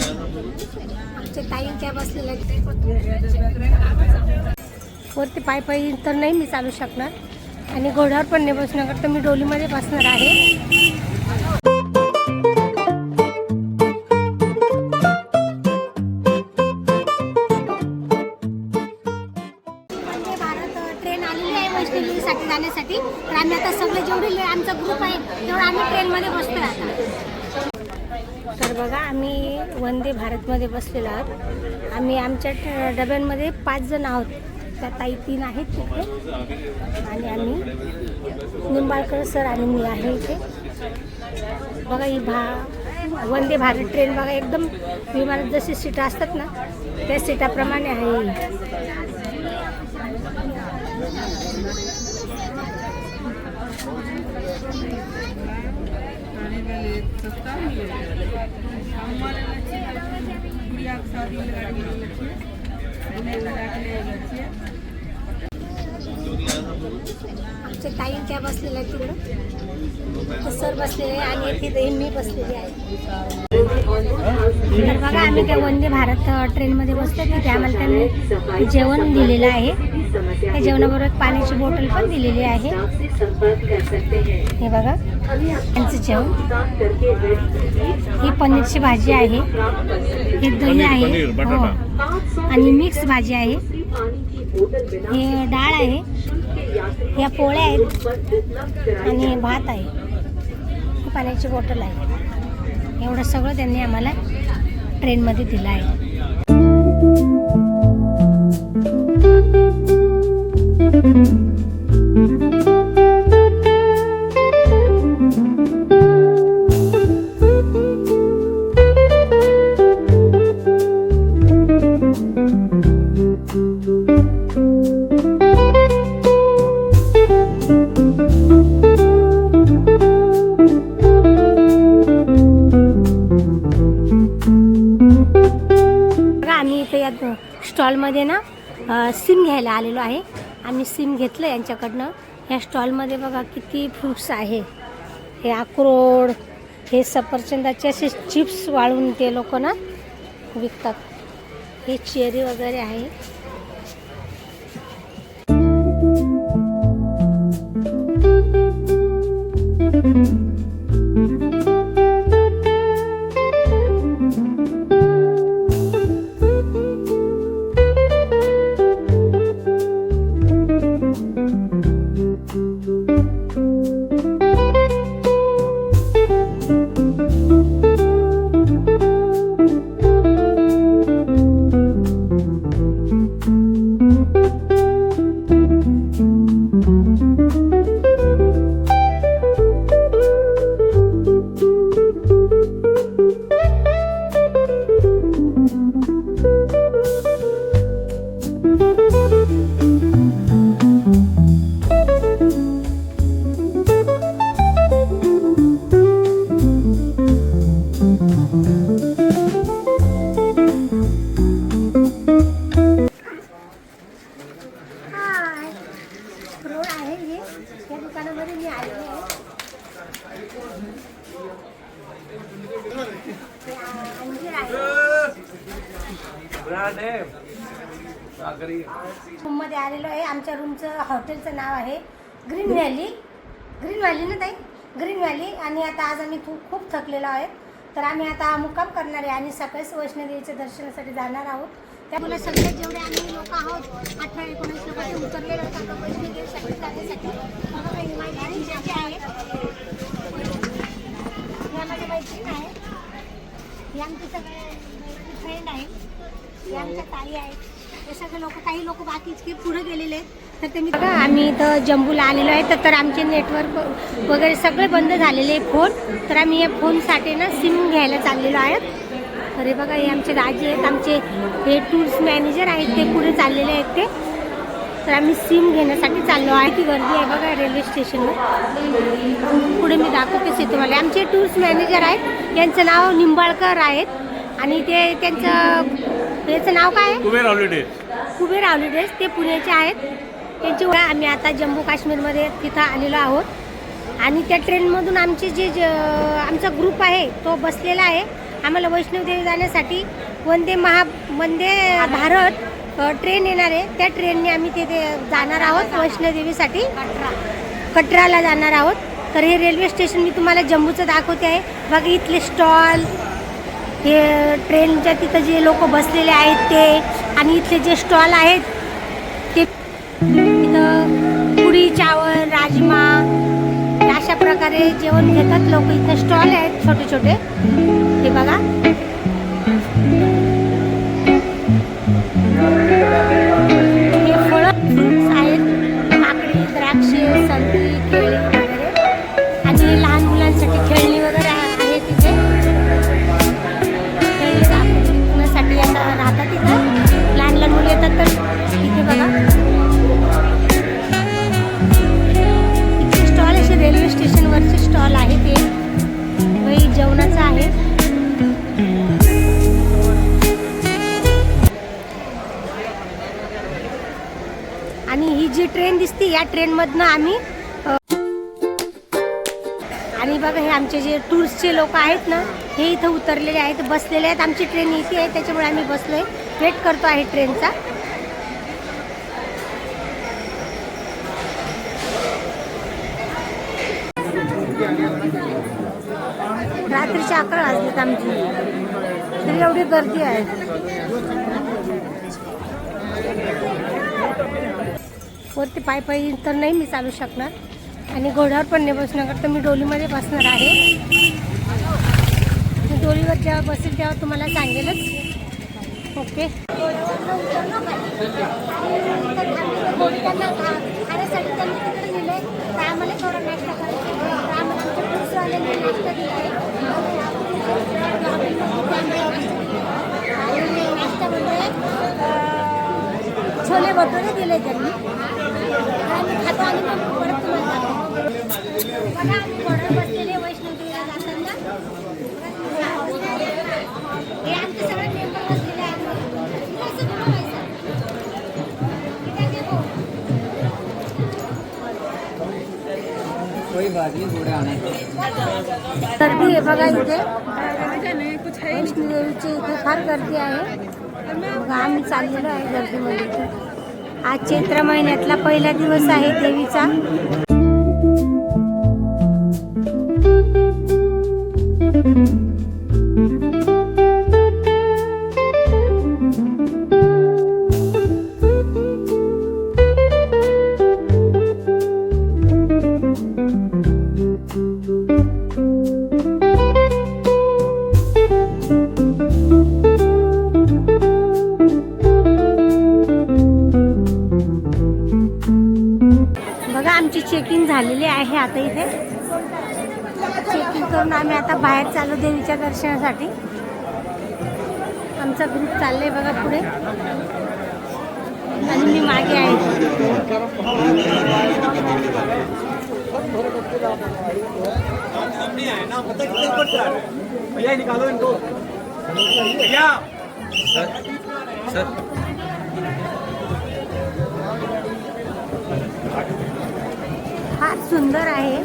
आमच्या ताईंच्या बसलेल्या वरती पाय पायी तर नाही मी चालू शकणार. आणि घोड्यावर पण नाही बसणार तर मी डोलीमध्ये बसणार आहे. वंदे भारत ट्रेन आलेली आहे वैष्णोदेवीसाठी जाण्यासाठी. तर आम्ही आता सगळे जेवढे आमचा ग्रुप आहे तेवढा आम्ही ट्रेनमध्ये बसतोय आता. तर बघा आम्ही वंदे भारतमध्ये बसलेलो आहोत. आम्ही आमच्या डब्यांमध्ये पाच जण आहोत. त्या ताई तीन आहेत तिथे. आणि आम्ही निंबाळकर सर आणि मी आहे इथे. बघा ही भा वंदे भारत ट्रेन बघा एकदम विमानात जशी सीटा असतात ना त्या सीटाप्रमाणे आहे ही. आमच्या ताईंच्या बसलेल्या आहेत तिकडं. सर बसलेले आणि तिथे मी बसलेली आहे. तर बघा आम्ही त्या वंदे भारत ट्रेनमध्ये बसतो तिथे आम्हाला त्यांनी जेवण दिलेलं आहे. त्या जेवणाबरोबर पाण्याची बॉटल पण दिलेली आहे. हे बघा त्यांचं जेवण. ही पनीरची भाजी आहे. हे दही आहे. हो. आणि मिक्स भाजी आहे. हे डाळ आहे. ह्या पोळ्या आहेत आणि भात आहे. पाण्याची बॉटल आहे. एवढं सगळं त्यांनी आम्हाला ट्रेनमध्ये दिलं आहे. सिम घ्यायला आलेलो आहे. आम्ही सिम घेतलं यांच्याकडनं. ह्या स्टॉलमध्ये बघा किती फ्रुट्स आहे. हे अक्रोड हे सफरचंदाचे असे चिप्स वाळून ते लोक ना विकतात. हे चेरी वगैरे आहे. हाय you या दुकानामध्ये मी आलेली आहे हे अंजीर आहे रूममध्ये आलेलो आहे. आमच्या रूमचं हॉटेलचं नाव आहे ग्रीन व्हॅली. ग्रीन व्हॅली ना ताई? Green valley. आणि आता आज आम्ही खूप खूप थकलेलो आहे तर आम्ही आता मुक्काम करणार आहे आणि सकाळीच वैष्णोदेवीच्या दर्शनासाठी जाणार आहोत. त्यामुळे सगळे जेवढे आम्ही लोक आहोत अठरा एकोणीस लोक ते उतरलेले आहेत आता वैष्णोदेवीसाठी जाण्यासाठी बघा काही माहिती जे जे आहे या माझ्या मैत्रीण आहे. हे आमचे सगळे फ्रेंड आहे. हे आमच्या ताई आहेत. हे सगळे लोक काही लोक बाकीचे पुढे गेलेले आहेत. तर ते मी बघा आम्ही इथं जम्बूला आलेलो आहे. तर तर आमचे नेटवर्क वगैरे सगळे बंद झालेले आहे फोन. तर आम्ही या फोनसाठी ना सिम घ्यायला चाललेलो आहेत अरे बघा हे आमचे दाजी आहेत. आमचे हे टूर्स मॅनेजर आहेत. ते पुढे चाललेले आहेत ते. तर आम्ही सिम घेण्यासाठी चाललो आहे. ती गर्दी आहे बघा रेल्वे स्टेशनवर. पुढे मी दाखवतेच तुम्हाला आमचे टूर्स मॅनेजर आहेत. यांचं नाव निंबाळकर आहेत. आणि ते त्यांचं याचं नाव काय आहे? Kuber holiday Kuber holidays. ते पुण्याचे आहेत. त्यांची ओळख आम्ही आता जम्मू काश्मीरमध्ये तिथं आलेलो आहोत. आणि त्या ट्रेनमधून आमचे जे ज- आमचा ग्रुप आहे तो बसलेला आहे. आम्हाला वैष्णवदेवी जाण्यासाठी वंदे महा वंदे भारत ट्रेन येणार आहे. त्या ट्रेनने आम्ही तिथे जाणार आहोत वैष्णोदेवीसाठी. कटराला जाणार आहोत. तर हे रेल्वे स्टेशन मी तुम्हाला जम्मूचं दाखवते आहे. बघा इथले स्टॉल हे ट्रेनच्या तिथं जे लोक बसलेले आहेत ते आणि इथले जे स्टॉल आहेत ते इथं पुरी चावल राजमा अशा प्रकारे जेवण घेतात लोक. इथं स्टॉल आहेत छोटे छोटे हे बघा. आणि लहान मुलांसाठी खेळणी वगैरे आहे तिथे. खेळणी दाखवण्यासाठी आता राहतात तिथं लहान लहान मुलं येतात तर तिथे बघा. इथे स्टॉल असे रेल्वे स्टेशनवरचे स्टॉल आहे ते. वही जेवणाचं आहे. आणि ही जी ट्रेन दिसते या ट्रेनमधनं आम्ही बघा हे आमचे जे टूर्सचे लोक आहेत ना हे इथं उतरलेले आहेत बसलेले आहेत. आमची ट्रेन इथे आहे त्याच्यामुळे आम्ही बसलो आहे वेट करतो आहे ट्रेनचा. रात्रीचे अकरा वाजलेत आमची. तरी एवढी गर्दी आहे. वरती पाय पायी तर नाही मी चालू शकणार. आणि घोड्यावर पण नाही बसणार तर मी डोलीमध्ये बसणार आहे. मी डोलीवर जेव्हा बसेल तेव्हा तुम्हाला सांगेलच. ओके. आम्हाला नाश्ता आहे छोले भटुरे दिले त्यांनी. खातो आणि गर्दी आहे. बघा इथे वैष्णोदेवीची इथे फार गर्दी आहे. बघा आम्ही चाललेलो आहे गर्दीमध्ये. आज चैत्र महिन्यातला पहिला दिवस आहे देवीचा. चेकिंग झालेली आहे आता इथे. चेकिंग करून आम्ही आता बाहेर चालू देवीच्या दर्शनासाठी. आमचा ग्रुप चाललाय बघा पुढे. आणि मी मागे आहे. फार सुंदर आहे.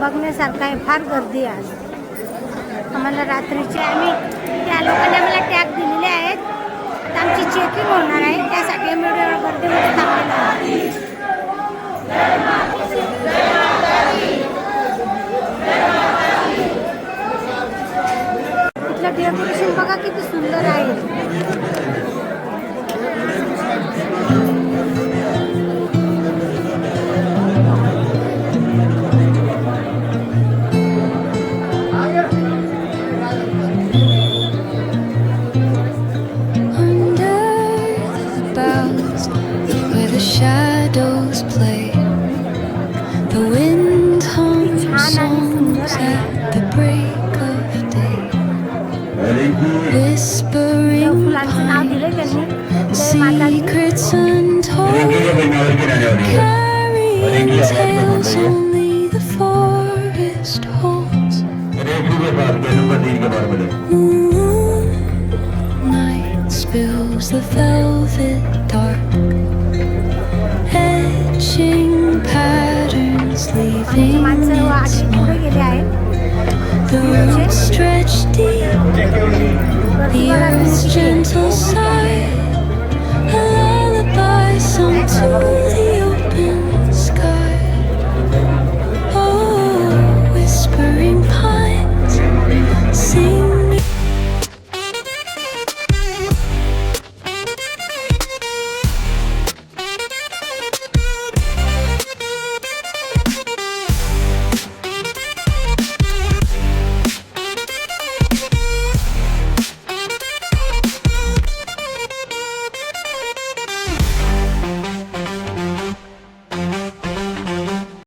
बघण्यासारखं आहे फार गर्दी आहे आज. आम्हाला रात्रीचे आम्ही त्या लोकांनी आम्हाला टॅग दिलेले आहेत. आता आमची चेकिंग होणार आहे त्यासाठी आम्ही एवढ्या गर्दीमध्ये थांबलेलो आहोत. इथलं डेकोरेशन बघा किती सुंदर आहे. Only the forest holds. Moonlight spills the velvet dark, etching patterns leaving its mark. The road stretched deep, the earth's gentle.